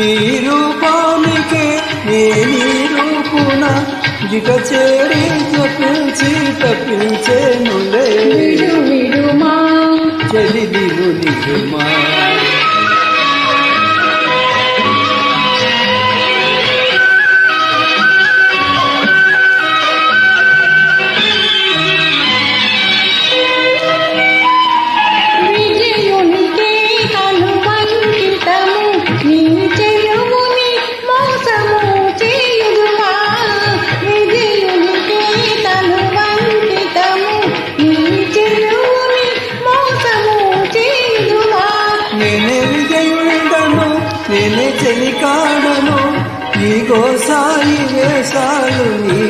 నీ రూపానికే నీ రూపున జిగ చేరి తప్పించి తప్పించే నులే విడుమా. చెలి దిగుమా నేనే విజయుడను నేనే చెలికాడను. ఈ గోసాయి వేషాలు నీ